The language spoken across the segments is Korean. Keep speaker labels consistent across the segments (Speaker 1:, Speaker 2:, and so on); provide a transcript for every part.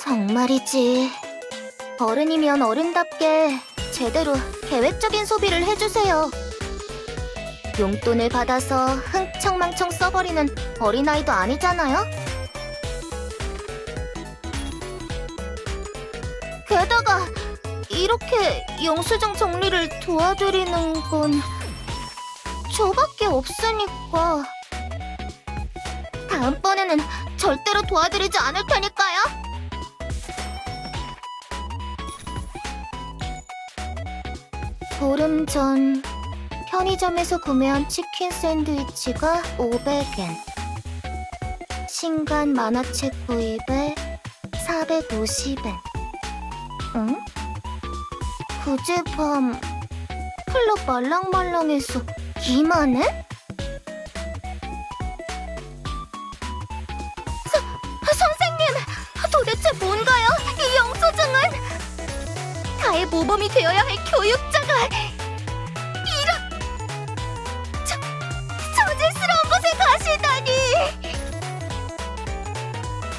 Speaker 1: 정말이지. 어른이면 어른답게 제대로 계획적인 소비를 해주세요. 용돈을 받아서 흥청망청 써버리는 어린아이도 아니잖아요? 게다가 이렇게 영수증 정리를 도와드리는 건 저밖에 없으니까 다음번에는 절대로 도와드리지 않을 테니까요. 보름 전 편의점에서 구매한 치킨 샌드위치가 500엔 신간 만화책 구입에 450엔 응? 그제밤 클럽 말랑말랑에서 2만엔? 모범이 되어야 할 교육자가 이런 저, 저질스러운 곳에 가시다니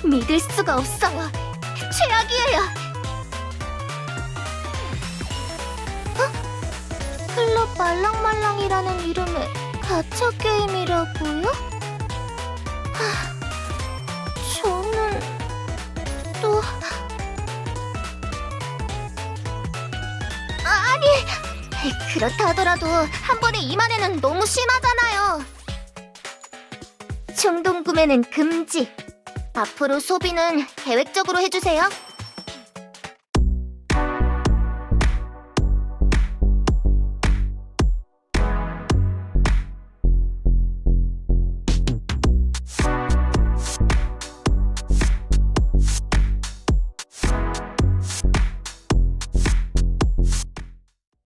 Speaker 1: 믿을 수가 없어요 최악이에요 어? 클럽 말랑말랑이라는 이름의 가챠 게임이라고요? 그렇다 하더라도 한 번에 2만엔은 너무 심하잖아요. 충동 구매는 금지. 앞으로 소비는 계획적으로 해주세요.